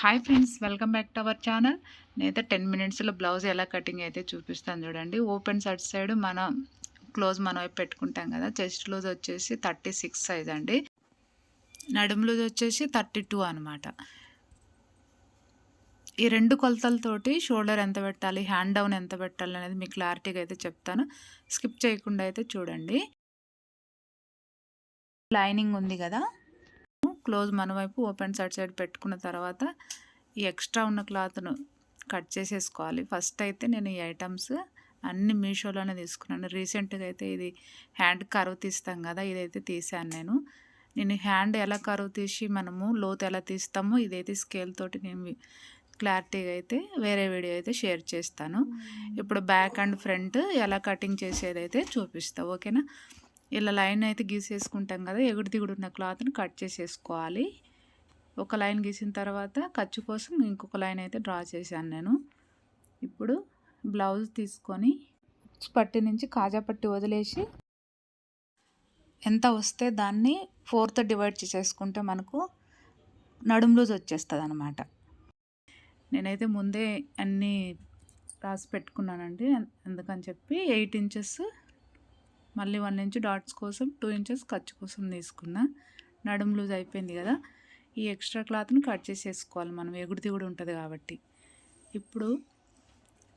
Hi friends welcome back to our channel నేనైతే ten మినిట్స్లో blouse ఎలా కటింగ్ అయితే చూపిస్తాను చూడండి. ఓపెన్ సైడ్ సైడ్ మనం క్లోజ్ మనం పెట్టుకుంటాం కదా. చెస్ట్ లూజ్ వచ్చేసి థర్టీ సిక్స్ సైజ్ అండి. నడుము లూజ్ వచ్చేసి థర్టీ టూ అనమాట ఈ రెండు కొలతలతోటి షోల్డర్ ఎంత పెట్టాలి హ్యాండ్ డౌన్ ఎంత పెట్టాలి అనేది మీకు క్లారిటీగా అయితే చెప్తాను. స్కిప్ చేయకుండా అయితే చూడండి. లైనింగ్ ఉంది కదా. క్లోజ్ మన వైపు ఓపెన్ సైడ్ సైడ్ పెట్టుకున్న తర్వాత ఈ ఎక్స్ట్రా ఉన్న క్లాత్ను కట్ చేసేసుకోవాలి. ఫస్ట్ అయితే నేను ఈ ఐటమ్స్ అన్ని మీషోలోనే తీసుకున్నాను. రీసెంట్గా అయితే ఇది హ్యాండ్ కరువు తీస్తాం కదా ఇదైతే తీసాను నేను. నేను హ్యాండ్ ఎలా కరువు తీసి మనము లోతు ఎలా తీస్తామో ఇదైతే స్కేల్ తోటి నేను క్లారిటీగా అయితే వేరే వీడియో అయితే షేర్ చేస్తాను. ఇప్పుడు బ్యాక్ అండ్ ఫ్రంట్ ఎలా కటింగ్ చేసేది అయితే చూపిస్తా ఓకేనా? ఇలా లైన్ అయితే గీసేసుకుంటాం కదా ఎగుడు దిగుడు ఉన్న క్లాత్ని కట్ చేసేసుకోవాలి. ఒక లైన్ గీసిన తర్వాత ఖర్చు కోసం ఇంకొక లైన్ అయితే డ్రా చేశాను నేను. ఇప్పుడు బ్లౌజ్ తీసుకొని పట్టి నుంచి కాజా పట్టి వదిలేసి ఎంత వస్తే దాన్ని ఫోర్త్ డివైడ్ చేసేసుకుంటే మనకు నడుం లూజ్ వచ్చేస్తుంది అనమాట నేనైతే ముందే అన్నీ రాసి పెట్టుకున్నానండి అందుకని చెప్పి ఎయిట్ ఇంచెస్ మళ్ళీ వన్ ఇంచ్ డాట్స్ కోసం టూ ఇంచెస్ ఖర్చు కోసం తీసుకున్నా. నడుము లూజ్ అయిపోయింది కదా. ఈ ఎక్స్ట్రా క్లాత్ని కట్ చేసేసుకోవాలి మనం. ఎగుడు దిగుడు ఉంటుంది కాబట్టి. ఇప్పుడు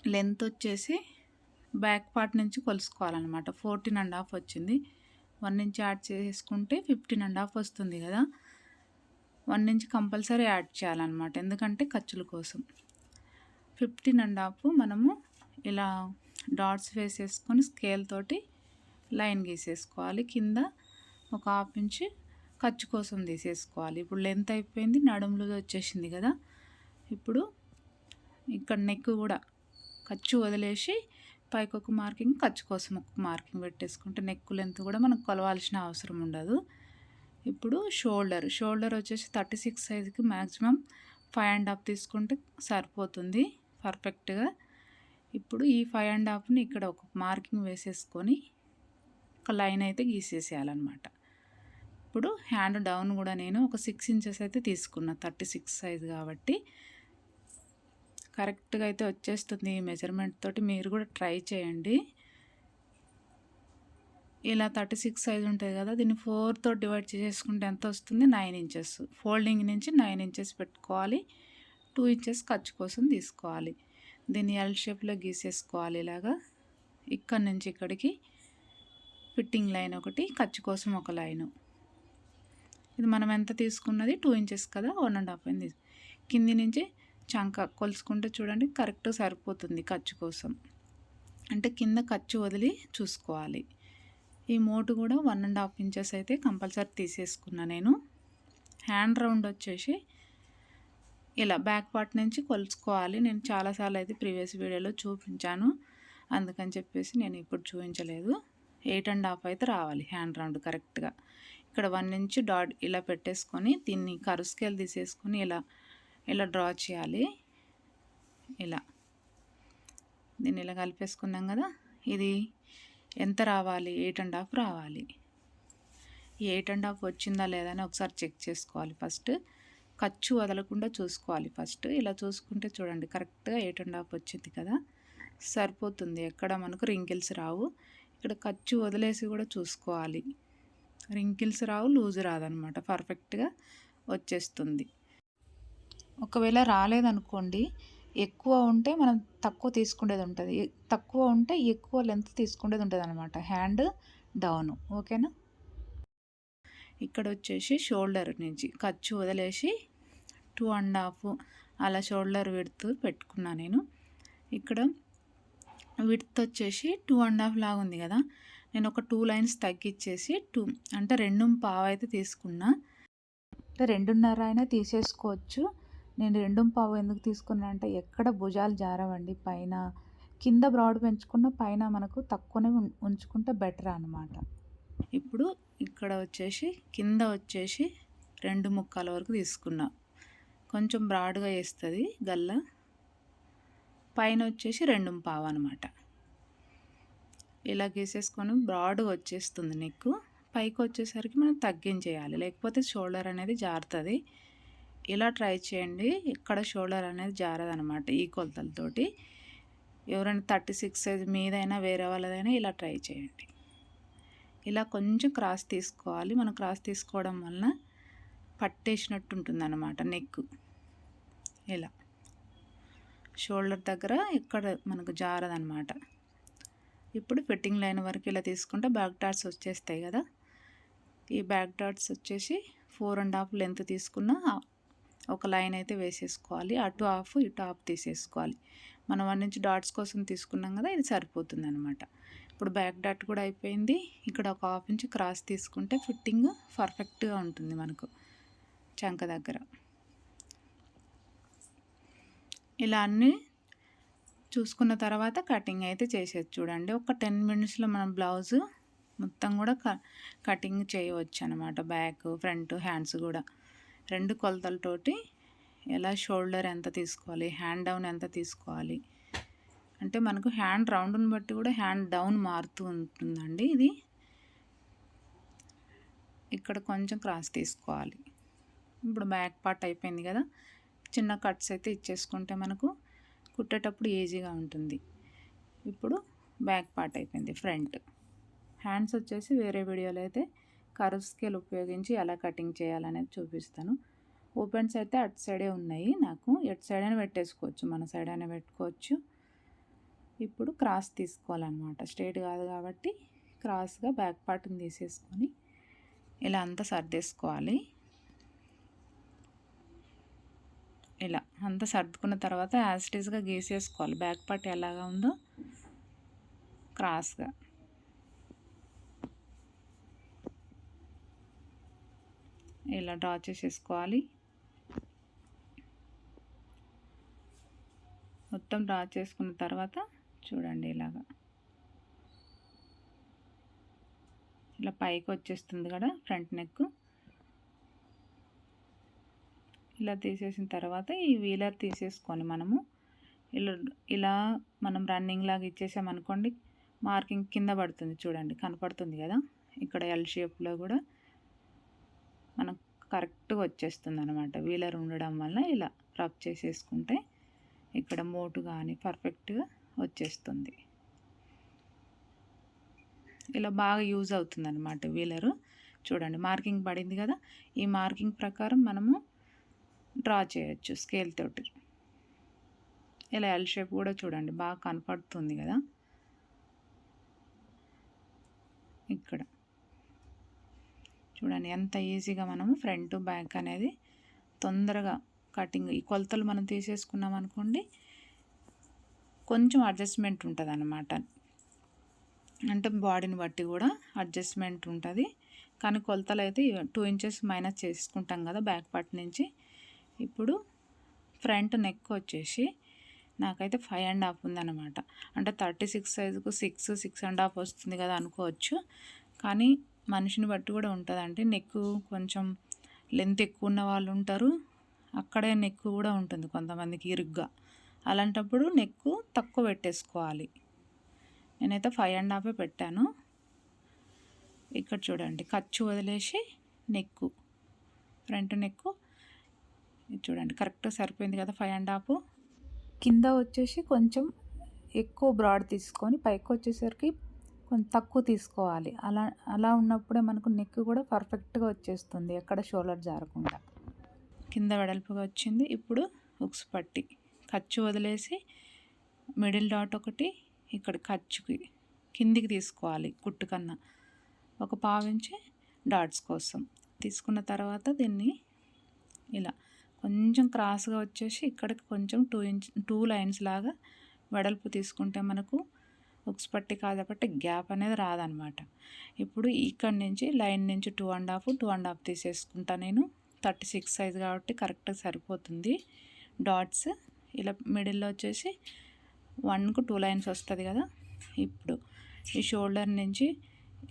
లెంత్ వచ్చేసి బ్యాక్ పార్ట్ నుంచి కొలుసుకోవాలన్నమాట. ఫోర్టీన్ అండ్ హాఫ్ వచ్చింది. వన్ ఇంచ్ యాడ్ చేసుకుంటే ఫిఫ్టీన్ అండ్ హాఫ్ వస్తుంది కదా. వన్ ఇంచ్ కంపల్సరీ యాడ్ చేయాలన్నమాట. ఎందుకంటే ఖర్చుల కోసం. ఫిఫ్టీన్ అండ్ హాఫ్ మనము ఇలా డాట్స్ వేసేసుకొని స్కేల్ తోటి లైన్ గీసేసుకోవాలి. కింద ఒక హాఫ్ ఇంచ్ ఖర్చు కోసం తీసేసుకోవాలి. ఇప్పుడు లెంత్ అయిపోయింది నడుములు వచ్చేసింది కదా. ఇప్పుడు ఇక్కడ నెక్ కూడా ఖర్చు వదిలేసి పైకి ఒక మార్కింగ్ ఖర్చు కోసం ఒక మార్కింగ్ పెట్టేసుకుంటే నెక్ లెంత్ కూడా మనకు కొలవాల్సిన అవసరం ఉండదు. ఇప్పుడు షోల్డర్ షోల్డర్ వచ్చేసి థర్టీ సిక్స్ సైజుకి మ్యాక్సిమం ఫైవ్ అండ్ హాఫ్ తీసుకుంటే సరిపోతుంది పర్ఫెక్ట్గా. ఇప్పుడు ఈ ఫైవ్ అండ్ హాఫ్ని ఇక్కడ ఒక మార్కింగ్ వేసేసుకొని ఒక లైన్ అయితే గీసేసేయాలన్నమాట. ఇప్పుడు హ్యాండ్ డౌన్ కూడా నేను ఒక సిక్స్ ఇంచెస్ అయితే తీసుకున్నా థర్టీ సిక్స్ సైజ్ కాబట్టి. కరెక్ట్గా అయితే వచ్చేస్తుంది ఈ మెజర్మెంట్ తోటి మీరు కూడా ట్రై చేయండి. ఇలా థర్టీ సిక్స్ సైజ్ ఉంటుంది కదా దీన్ని ఫోర్తో డివైడ్ చేసుకుంటే ఎంత వస్తుంది? Nine inches. ఫోల్డింగ్ నుంచి నైన్ ఇంచెస్ పెట్టుకోవాలి. టూ ఇంచెస్ ఖర్చు కోసం తీసుకోవాలి. దీన్ని ఎల్ షేప్లో గీసేసుకోవాలి ఇలాగా. ఇక్కడ నుంచి ఇక్కడికి. ఫిట్టింగ్ లైన్ ఒకటి ఖర్చు కోసం ఒక లైను. ఇది మనం ఎంత తీసుకున్నది? టూ ఇంచెస్ కదా? వన్ అండ్ హాఫ్ ఇంచెస్ కింది నుంచి చంక కొలుసుకుంటే చూడండి కరెక్ట్ సరిపోతుంది ఖర్చు కోసం. అంటే కింద ఖర్చు వదిలి చూసుకోవాలి. ఈ మోటు కూడా వన్ అండ్ హాఫ్ ఇంచెస్ అయితే కంపల్సరీ తీసేసుకున్నా నేను. హ్యాండ్ రౌండ్ వచ్చేసి ఇలా బ్యాక్ పార్ట్ నుంచి కొలుచుకోవాలి నేను చాలాసార్లు అయితే ప్రీవియస్ వీడియోలో చూపించాను. అందుకని చెప్పేసి నేను ఇప్పుడు చూపించలేదు. ఎయిట్ అండ్ హాఫ్ అయితే రావాలి హ్యాండ్ రౌండ్ కరెక్ట్గా. ఇక్కడ వన్ ఇంచ్ డాట్ ఇలా పెట్టేసుకొని దీన్ని కరు స్కేల్ తీసేసుకొని ఇలా ఇలా డ్రా చేయాలి. ఇలా. దీన్ని ఇలా కలిపేసుకున్నాం కదా ఇది ఎంత రావాలి? ఎయిట్ అండ్ హాఫ్ రావాలి. ఎయిట్ అండ్ హాఫ్ వచ్చిందా లేదా అని ఒకసారి చెక్ చేసుకోవాలి ఫస్ట్. ఖర్చు వదలకుండా చూసుకోవాలి ఫస్ట్. ఇలా చూసుకుంటే చూడండి కరెక్ట్గా ఎయిట్ అండ్ హాఫ్ వచ్చింది కదా. సరిపోతుంది. ఎక్కడ మనకు రింకిల్స్ రావు. ఇక్కడ ఖర్చు వదిలేసి కూడా చూసుకోవాలి. రింకిల్స్ రావు లూజ్ రాదనమాట. పర్ఫెక్ట్గా వచ్చేస్తుంది. ఒకవేళ రాలేదనుకోండి ఎక్కువ ఉంటే మనం తక్కువ తీసుకునేది ఉంటుంది. తక్కువ ఉంటే ఎక్కువ లెంత్ తీసుకునేది ఉంటుంది అనమాట హ్యాండ్ డౌన్ ఓకేనా ఇక్కడ వచ్చేసి షోల్డర్ నుంచి ఖర్చు వదిలేసి టూ అండ్ హాఫ్ అలా షోల్డర్ పెడుతూ పెట్టుకున్నా నేను. ఇక్కడ విడ్త్ వచ్చేసి టూ అండ్ హాఫ్ లాగా ఉంది కదా. నేను ఒక టూ లైన్స్ తగ్గించేసి టూ అంటే రెండు పావు అయితే తీసుకున్నా. అంటే రెండున్నర అయినా తీసేసుకోవచ్చు. నేను రెండు పావు ఎందుకు తీసుకున్నా అంటే ఎక్కడ భుజాలు జారవండి. పైన కింద బ్రాడ్ పెంచుకున్న పైన మనకు తక్కువనే ఉంచుకుంటే బెటర్ అనమాట ఇప్పుడు ఇక్కడ వచ్చేసి కింద వచ్చేసి రెండు ముక్కల వరకు తీసుకున్నా. కొంచెం బ్రాడ్గా వేస్తుంది గల్ల. పైన వచ్చేసి రెండు పావు అనమాట ఇలా గీసేసుకొని బ్రాడ్గా వచ్చేస్తుంది నెక్ పైకి వచ్చేసరికి మనం తగ్గించేయాలి. లేకపోతే షోల్డర్ అనేది జారుతుంది. ఇలా ట్రై చేయండి. ఇక్కడ షోల్డర్ అనేది జారదనమాట ఈ కొలతలతోటి. ఎవరైనా థర్టీ సిక్స్ సైజ్ మీదైనా వేరే వాళ్ళదైనా ఇలా ట్రై చేయండి. ఇలా కొంచెం క్రాస్ తీసుకోవాలి. మనం క్రాస్ తీసుకోవడం వలన పట్టేసినట్టు ఉంటుంది అన్నమాట నెక్ ఇలా. షోల్డర్ దగ్గర ఇక్కడ మనకు జారదనమాట ఇప్పుడు ఫిట్టింగ్ లైన్ వరకు ఇలా తీసుకుంటే బ్యాక్ డాట్స్ వచ్చేస్తాయి కదా. ఈ బ్యాక్ డాట్స్ వచ్చేసి ఫోర్ అండ్ హాఫ్ లెంత్ తీసుకున్న ఒక లైన్ అయితే వేసేసుకోవాలి. అటు హాఫ్ ఇటు హాఫ్ తీసేసుకోవాలి. మనం వన్ నుంచి డాట్స్ కోసం తీసుకున్నాం కదా ఇది సరిపోతుంది అనమాట ఇప్పుడు బ్యాక్ డాట్ కూడా అయిపోయింది. ఇక్కడ ఒక హాఫ్ ఇంచ్ క్రాస్ తీసుకుంటే ఫిట్టింగ్ పర్ఫెక్ట్గా ఉంటుంది మనకు చంక దగ్గర. ఇలా అన్నీ చూసుకున్న తర్వాత కటింగ్ అయితే చేసేది చూడండి. ఒక టెన్ మినిట్స్లో మన బ్లౌజ్ మొత్తం కూడా క కటింగ్ చేయవచ్చు అనమాట బ్యాక్ ఫ్రంట్ హ్యాండ్స్ కూడా. రెండు కొలతలతోటి ఎలా షోల్డర్ ఎంత తీసుకోవాలి హ్యాండ్ డౌన్ ఎంత తీసుకోవాలి. అంటే మనకు హ్యాండ్ రౌండ్ని బట్టి కూడా హ్యాండ్ డౌన్ మారుతూ ఉంటుందండి ఇది. ఇక్కడ కొంచెం క్రాస్ తీసుకోవాలి. ఇప్పుడు బ్యాక్ పార్ట్ అయిపోయింది కదా. చిన్న కట్స్ అయితే ఇచ్చేసుకుంటే మనకు కుట్టేటప్పుడు ఈజీగా ఉంటుంది. ఇప్పుడు బ్యాక్ పార్ట్ అయిపోయింది ఫ్రంట్. హ్యాండ్స్ వచ్చేసి వేరే వీడియోలో అయితే కర్వ్ స్కేల్ ఉపయోగించి ఎలా కటింగ్ చేయాలనేది చూపిస్తాను. ఓపెన్స్ అయితే అటు సైడే ఉన్నాయి నాకు ఎటు సైడ్ అయినా పెట్టేసుకోవచ్చు మన సైడ్ అయినా పెట్టుకోవచ్చు. ఇప్పుడు క్రాస్ తీసుకోవాలన్నమాట స్ట్రేట్ కాదు కాబట్టి క్రాస్గా బ్యాక్ పార్ట్ని తీసేసుకొని ఇలా అంతా సర్దేసుకోవాలి. ఇలా అంతా సర్దుకున్న తర్వాత యాసిటీస్గా గీసేసుకోవాలి. బ్యాక్ పార్ట్ ఎలాగా ఉందో క్రాస్గా ఇలా డ్రా చేసేసుకోవాలి. మొత్తం డ్రా చేసుకున్న తర్వాత చూడండి ఇలాగా. ఇలా పైకి వచ్చేస్తుంది కదా ఫ్రంట్ నెక్ ఇలా తీసేసిన తర్వాత ఈ వీలర్ తీసేసుకొని మనము ఇలా ఇలా మనం రన్నింగ్ లాగా ఇచ్చేసామనుకోండి మార్కింగ్ కింద పడుతుంది చూడండి కనపడుతుంది కదా? ఇక్కడ ఎల్ షేప్లో కూడా మనకు కరెక్ట్గా వచ్చేస్తుంది అనమాట వీలర్ ఉండడం వల్ల ఇలా రబ్ చేసేసుకుంటే ఇక్కడ మోటు కానీ పర్ఫెక్ట్గా వచ్చేస్తుంది. ఇలా బాగా యూజ్ అవుతుంది అనమాట వీలరు. చూడండి మార్కింగ్ పడింది కదా? ఈ మార్కింగ్ ప్రకారం మనము డ్రా చేయొచ్చు స్కేల్ తోటి. ఇలా ఎల్ షేప్ కూడా చూడండి బాగా కనపడుతుంది కదా. ఇక్కడ. చూడండి ఎంత ఈజీగా మనము ఫ్రంట్ బ్యాక్ అనేది తొందరగా కటింగ్ ఈ కొలతలు మనం తీసేసుకున్నాం అనుకోండి కొంచెం అడ్జస్ట్మెంట్ ఉంటుంది అన్నమాట అంటే బాడీని బట్టి కూడా అడ్జస్ట్మెంట్ ఉంటుంది. కానీ కొలతలు అయితే టూ ఇంచెస్ మైనస్ చేసుకుంటాం కదా బ్యాక్ పార్ట్ నుంచి. ఇప్పుడు ఫ్రంట్ నెక్ వచ్చేసి నాకైతే ఫైవ్ అండ్ హాఫ్ ఉందన్నమాట. అంటే థర్టీ సిక్స్ సైజుకు సిక్స్ సిక్స్ అండ్ హాఫ్ వస్తుంది కదా అనుకోవచ్చు. కానీ మనిషిని బట్టి కూడా ఉంటుందండి. నెక్ కొంచెం లెంత్ ఎక్కువ ఉన్న వాళ్ళు ఉంటారు. అక్కడే నెక్ కూడా ఉంటుంది కొంతమందికి ఇరుగ్గా. అలాంటప్పుడు నెక్ తక్కువ పెట్టేసుకోవాలి. నేనైతే ఫైవ్ అండ్ హాఫే పెట్టాను. ఇక్కడ చూడండి ఖర్చు వదిలేసి నెక్కు ఫ్రంట్ నెక్కు చూడండి కరెక్ట్ సరిపోయింది కదా ఫైవ్ అండ్ హాఫ్ కింద వచ్చేసి కొంచెం ఎక్కువ బ్రాడ్ తీసుకొని పైకి వచ్చేసరికి కొంచెం తక్కువ తీసుకోవాలి. అలా అలా ఉన్నప్పుడే మనకు నెక్ కూడా పర్ఫెక్ట్గా వచ్చేస్తుంది ఎక్కడ షోల్డర్ జారకుండా. కింద వెడల్పుగా వచ్చింది. ఇప్పుడు ఉక్స్ పట్టి ఖర్చు వదిలేసి మిడిల్ డాట్ ఒకటి ఇక్కడ ఖర్చుకి కిందికి తీసుకోవాలి కుట్టు కన్నా. ఒక పావించి డాట్స్ కోసం. తీసుకున్న తర్వాత దీన్ని ఇలా కొంచెం క్రాస్గా వచ్చేసి ఇక్కడికి కొంచెం టూ ఇంచ్ టూ లైన్స్ లాగా వెడల్పు తీసుకుంటే మనకు ఉక్స్ పట్టి కాదపట్టి గ్యాప్ అనేది రాదనమాట. ఇప్పుడు ఇక్కడ నుంచి లైన్ నుంచి two and half two and half తీసేసుకుంటా నేను. థర్టీ సిక్స్ సైజ్ కాబట్టి కరెక్ట్గా సరిపోతుంది. డాట్స్ ఇలా మిడిల్లో వచ్చేసి వన్కు టూ లైన్స్ వస్తుంది కదా. ఇప్పుడు ఈ షోల్డర్ నుంచి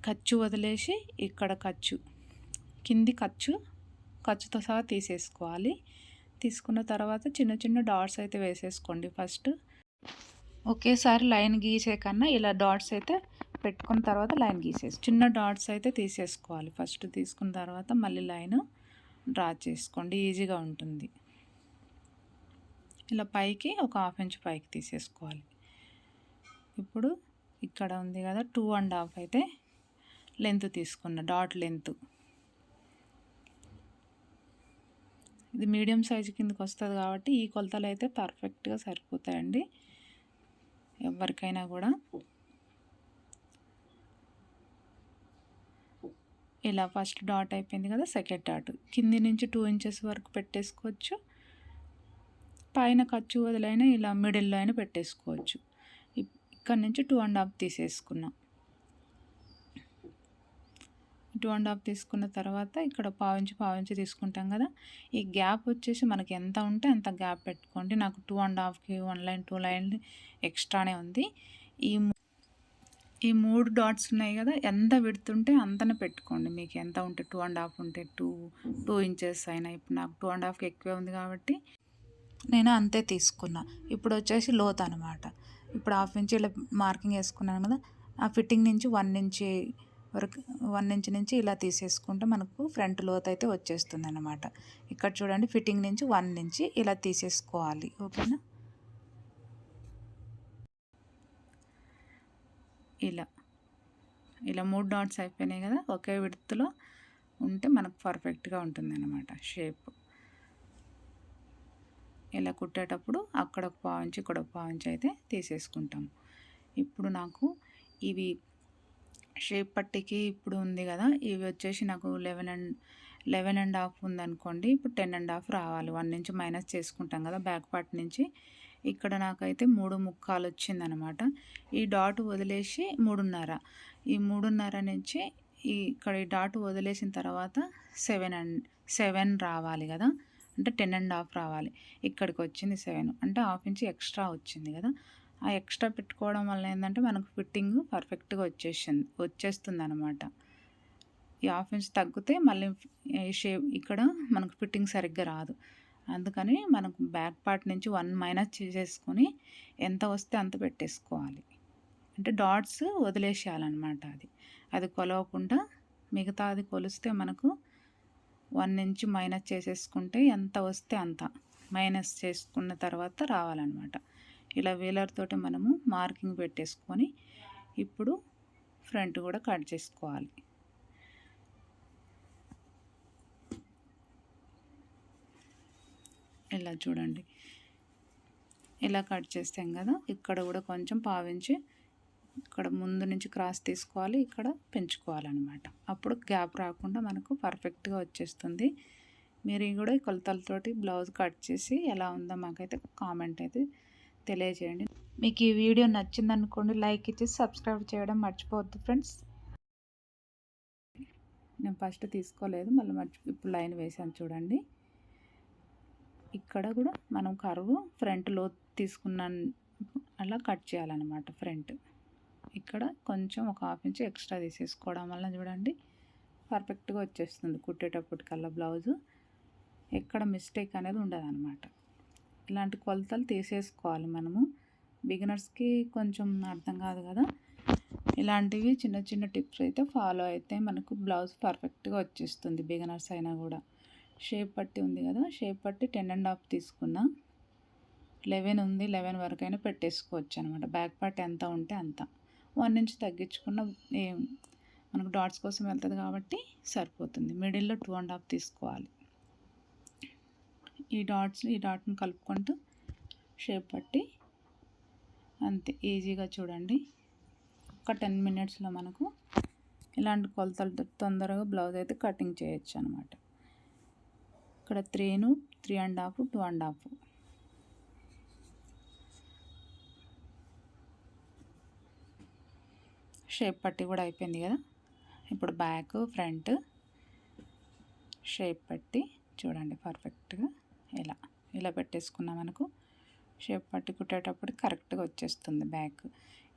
ఖర్చు వదిలేసి ఇక్కడ ఖర్చు కింది ఖర్చు ఖర్చుతో సహా తీసేసుకోవాలి. తీసుకున్న తర్వాత చిన్న చిన్న డాట్స్ అయితే వేసేసుకోండి ఫస్ట్. ఒకేసారి లైన్ గీసే కన్నా ఇలా డాట్స్ అయితే పెట్టుకున్న తర్వాత లైన్ గీసేసి చిన్న డాట్స్ అయితే తీసేసుకోవాలి. ఫస్ట్ తీసుకున్న తర్వాత మళ్ళీ లైన్ డ్రా చేసుకోండి. ఈజీగా ఉంటుంది. ఇలా పైకి ఒక హాఫ్ ఇంచ్ పైకి తీసేసుకోవాలి. ఇప్పుడు ఇక్కడ ఉంది కదా టూ అండ్ హాఫ్ అయితే లెంత్ తీసుకున్న డాట్ లెంత్ ఇది మీడియం సైజు కిందకి వస్తుంది కాబట్టి ఈ కొలతలు అయితే పర్ఫెక్ట్గా సరిపోతాయండి. ఎవరికైనా కూడా. ఇలా ఫస్ట్ డాట్ అయిపోయింది కదా సెకండ్ డాట్. కింది నుంచి టూ ఇంచెస్ వరకు పెట్టేసుకోవచ్చు. పైన ఖర్చు వదిలైనా ఇలా మిడిల్లో అయినా పెట్టేసుకోవచ్చు. ఇక్కడ నుంచి టూ అండ్ హాఫ్ తీసేసుకున్నాం. టూ అండ్ హాఫ్ తీసుకున్న తర్వాత ఇక్కడ పావించి పావించి తీసుకుంటాం కదా. ఈ గ్యాప్ వచ్చేసి మనకి ఎంత ఉంటే అంత గ్యాప్ పెట్టుకోండి. నాకు టూ అండ్ హాఫ్కి వన్ లైన్ టూ లైన్ ఎక్స్ట్రానే ఉంది. ఈ ఈ మూడు డాట్స్ ఉన్నాయి కదా. ఎంత విడుతుంటే అంతనే పెట్టుకోండి. మీకు ఎంత ఉంటే టూ అండ్ హాఫ్ ఉంటే టూ టూ ఇంచెస్ అయినా. ఇప్పుడు నాకు టూ అండ్ హాఫ్కి ఎక్కువే ఉంది కాబట్టి నేను అంతే తీసుకున్నా. ఇప్పుడు వచ్చేసి లోత్ అనమాట ఇప్పుడు హాఫ్ ఇంచ్ ఇలా మార్కింగ్ వేసుకున్నాను కదా. ఆ ఫిట్టింగ్ నుంచి వన్ ఇంచ్ వరకు వన్ ఇంచ్ నుంచి ఇలా తీసేసుకుంటే మనకు ఫ్రంట్ లోత్ అయితే వచ్చేస్తుంది అనమాట ఇక్కడ చూడండి ఫిట్టింగ్ నుంచి వన్ నుంచి ఇలా తీసేసుకోవాలి. ఓకేనా? ఇలా. ఇలా మూడు డాట్స్ అయిపోయినాయి కదా ఒకే విడుతులో ఉంటే మనకు పర్ఫెక్ట్గా ఉంటుంది అనమాట షేప్. ఇలా కుట్టేటప్పుడు అక్కడ ఒక పావుంచి ఇక్కడ ఒక పావుంచి అయితే తీసేసుకుంటాము. ఇప్పుడు నాకు ఇవి షేప్ పట్టికి ఇప్పుడు ఉంది కదా ఇవి వచ్చేసి నాకు eleven and eleven and half ఉందనుకోండి ఇప్పుడు టెన్ అండ్ హాఫ్ రావాలి. వన్ నుంచి మైనస్ చేసుకుంటాం కదా బ్యాక్ పార్ట్ నుంచి. ఇక్కడ నాకైతే మూడు ముక్కాలు వచ్చిందనమాట. ఈ డాట్ వదిలేసి మూడున్నర. ఈ మూడున్నర నుంచి ఈ ఇక్కడ ఈ డాట్ వదిలేసిన తర్వాత సెవెన్ అండ్ సెవెన్ రావాలి కదా అంటే టెన్ అండ్ హాఫ్ రావాలి. ఇక్కడికి వచ్చింది సెవెన్. అంటే హాఫ్ ఇంచ్ ఎక్స్ట్రా వచ్చింది కదా. ఆ ఎక్స్ట్రా పెట్టుకోవడం వల్ల ఏంటంటే మనకు ఫిట్టింగ్ పర్ఫెక్ట్గా వచ్చేసింది వచ్చేస్తుంది అనమాట ఈ హాఫ్ ఇంచ్ తగ్గితే మళ్ళీ షేప్ ఇక్కడ మనకు ఫిట్టింగ్ సరిగ్గా రాదు. అందుకని మనకు బ్యాక్ పార్ట్ నుంచి వన్ మైనస్ చేసేసుకొని ఎంత వస్తే అంత పెట్టేసుకోవాలి. అంటే డాట్స్ వదిలేసేయాలన్నమాట అది. అది కొలవకుండా మిగతాది కొలిస్తే మనకు వన్ ఇంచ్ మైనస్ చేసేసుకుంటే ఎంత వస్తే అంత మైనస్ చేసుకున్న తర్వాత రావాలన్నమాట. ఇలా వేలర్తో తోటి మనము మార్కింగ్ పెట్టేసుకొని ఇప్పుడు ఫ్రంట్ కూడా కట్ చేసుకోవాలి. ఇలా చూడండి. ఇలా కట్ చేస్తాం కదా ఇక్కడ కూడా కొంచెం పావించి ఇక్కడ ముందు నుంచి క్రాస్ తీసుకోవాలి ఇక్కడ పెంచుకోవాలన్నమాట. అప్పుడు గ్యాప్ రాకుండా మనకు పర్ఫెక్ట్గా వచ్చేస్తుంది. మీరు కూడా కొలతలతోటి బ్లౌజ్ కట్ చేసి ఎలా ఉందో మాకైతే కామెంట్ అయితే తెలియజేయండి. మీకు ఈ వీడియో నచ్చిందనుకోండి లైక్ ఇచ్చి సబ్స్క్రైబ్ చేయడం మర్చిపోవద్దు ఫ్రెండ్స్. నేను ఫస్ట్ తీసుకోలేదు మళ్ళీ మర్చి ఇప్పుడు లైన్ వేసాను చూడండి. ఇక్కడ కూడా మనం కరువు ఫ్రంట్లో తీసుకున్న అలా కట్ చేయాలన్నమాట ఫ్రంట్. ఇక్కడ కొంచెం ఒక హాఫ్ ఇంచ్ ఎక్స్ట్రా తీసేసుకోవడం వల్ల చూడండి పర్ఫెక్ట్గా వచ్చేస్తుంది కుట్టేటప్పటికల్లా బ్లౌజు. ఎక్కడ మిస్టేక్ అనేది ఉండదు అనమాట ఇలాంటి కొలతలు తీసేసుకోవాలి మనము. బిగినర్స్కి కొంచెం అర్థం కాదు కదా. ఇలాంటివి చిన్న చిన్న టిప్స్ అయితే ఫాలో అయితే మనకు బ్లౌజ్ పర్ఫెక్ట్గా వచ్చేస్తుంది బిగినర్స్ అయినా కూడా. షేప్ పట్టి ఉంది కదా షేప్ పట్టి టెన్ అండ్ హాఫ్ తీసుకున్నా లెవెన్ ఉంది లెవెన్ వరకు అయినా పెట్టేసుకోవచ్చు అనమాట. బ్యాక్ పార్ట్ ఎంత ఉంటే అంత. వన్ నుంచి తగ్గించుకున్న మనకు డాట్స్ కోసం వెళ్తుంది కాబట్టి సరిపోతుంది. మిడిల్లో టూ అండ్ హాఫ్ తీసుకోవాలి. ఈ డాట్స్ ఈ డాట్ని కలుపుకుంటూ షేప్ పట్టి అంతే ఈజీగా చూడండి. ఒక టెన్ మినిట్స్లో మనకు ఇలాంటి కొలతలు తొందరగా బ్లౌజ్ అయితే కటింగ్ చేయొచ్చు అనమాట ఇక్కడ త్రీను three and half two and half. Shape పట్టి కూడా అయిపోయింది కదా. ఇప్పుడు బ్యాక్ ఫ్రంట్ షేప్ పట్టి చూడండి పర్ఫెక్ట్గా. ఇలా ఇలా పెట్టేసుకున్నాం మనకు షేప్ పట్టి కుట్టేటప్పుడు కరెక్ట్గా వచ్చేస్తుంది బ్యాక్.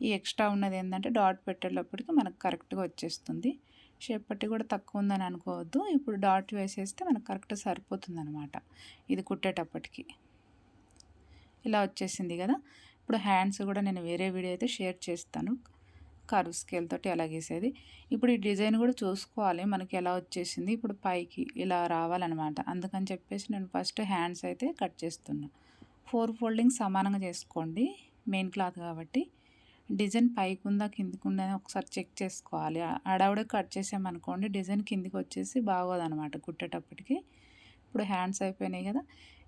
ఈ ఎక్స్ట్రా ఉన్నది ఏంటంటే డాట్ పెట్టేటప్పటికి మనకు కరెక్ట్గా వచ్చేస్తుంది. షేప్ పట్టి కూడా తక్కువ ఉందని అనుకోవద్దు. ఇప్పుడు డాట్ వేసేస్తే మనకు కరెక్ట్ సరిపోతుంది అనమాట ఇది కుట్టేటప్పటికి. ఇలా వచ్చేసింది కదా. ఇప్పుడు హ్యాండ్స్ కూడా నేను వేరే వీడియో అయితే షేర్ చేస్తాను. కర్వ్ స్కేల్ తోటి ఎలా గీసేది ఇప్పుడు ఈ డిజైన్ కూడా చూసుకోవాలి. మనకి ఎలా వచ్చేసింది. ఇప్పుడు పైకి ఇలా రావాలన్నమాట. అందుకని చెప్పేసి నేను ఫస్ట్ హ్యాండ్స్ అయితే కట్ చేస్తున్నా. ఫోర్ ఫోల్డింగ్ సమానంగా చేసుకోండి. మెయిన్ క్లాత్ కాబట్టి. డిజైన్ పైకి ఉందా కిందికి ఉందా అని ఒకసారి చెక్ చేసుకోవాలి. అడవిడే కట్ చేసామనుకోండి డిజైన్ కిందికి వచ్చేసి బాగోదన్నమాట కుట్టేటప్పటికి. ఇప్పుడు హ్యాండ్స్ అయిపోయినాయి కదా.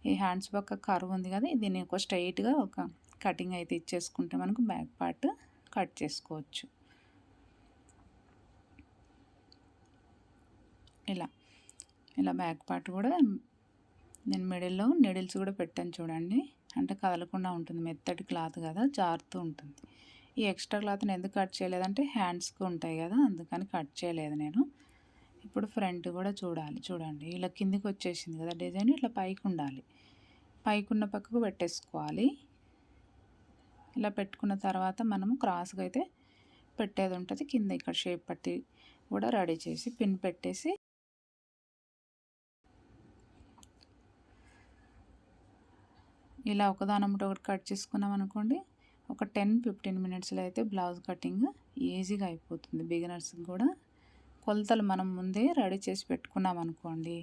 ఈ హ్యాండ్స్ పక్క కర్వ్ ఉంది కదా. దీన్ని ఒక స్ట్రైట్గా ఒక కటింగ్ అయితే ఇచ్చేసుకుంటే మనకు బ్యాక్ పార్ట్ కట్ చేసుకోవచ్చు. ఇలా ఇలా బ్యాక్ పార్ట్ కూడా నేను మిడిల్లో నీడిల్స్ కూడా పెట్టాను చూడండి. అంటే కదలకుండా ఉంటుంది మెత్తటి క్లాత్ కదా జారుతూ ఉంటుంది. ఈ ఎక్స్ట్రా క్లాత్ని ఎందుకు కట్ చేయలేదంటే హ్యాండ్స్కి ఉంటాయి కదా అందుకని కట్ చేయలేదు నేను. ఇప్పుడు ఫ్రంట్ కూడా చూడాలి చూడండి. ఇలా కిందికి వచ్చేసింది కదా డిజైన్ ఇట్లా పైకి ఉండాలి. పైకి ఉన్న పక్కకు పెట్టేసుకోవాలి. ఇలా పెట్టుకున్న తర్వాత మనము క్రాస్గా అయితే పెట్టేది ఉంటుంది. కింద ఇక్కడ షేప్ పట్టి కూడా రెడీ చేసి పిన్ పెట్టేసి ఇలా ఒకదానమ్మట ఒకటి కట్ చేసుకున్నాం అనుకోండి. ఒక టెన్ ఫిఫ్టీన్ మినిట్స్లో అయితే బ్లౌజ్ కటింగ్ ఈజీగా అయిపోతుంది. బిగినర్స్కి కూడా కొలతలు మనం ముందే రెడీ చేసి పెట్టుకున్నాం అనుకోండి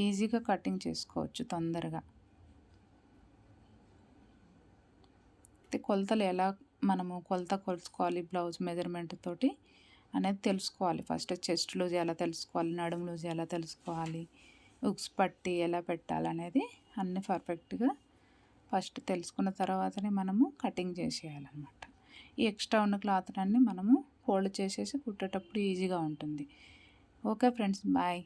ఈజీగా కటింగ్ చేసుకోవచ్చు తొందరగా. అయితే కొలతలు ఎలా మనము కొలత కొలుచుకోవాలి బ్లౌజ్ మెజర్మెంట్ తోటి అనేది తెలుసుకోవాలి. ఫస్ట్ చెస్ట్ లూజ్ ఎలా తెలుసుకోవాలి నడుము లూజ్ ఎలా తెలుసుకోవాలి ఉక్స్ పట్టి ఎలా పెట్టాలనేది అన్నీ పర్ఫెక్ట్గా ఫస్ట్ తెలుసుకున్న తర్వాతనే మనము కటింగ్ చేసేయాలన్నమాట. ఈ ఎక్స్ట్రా ఉన్న క్లాత్ అన్నీ మనము ఫోల్డ్ చేసేసి కుట్టేటప్పుడు ఈజీగా ఉంటుంది. Okay friends bye.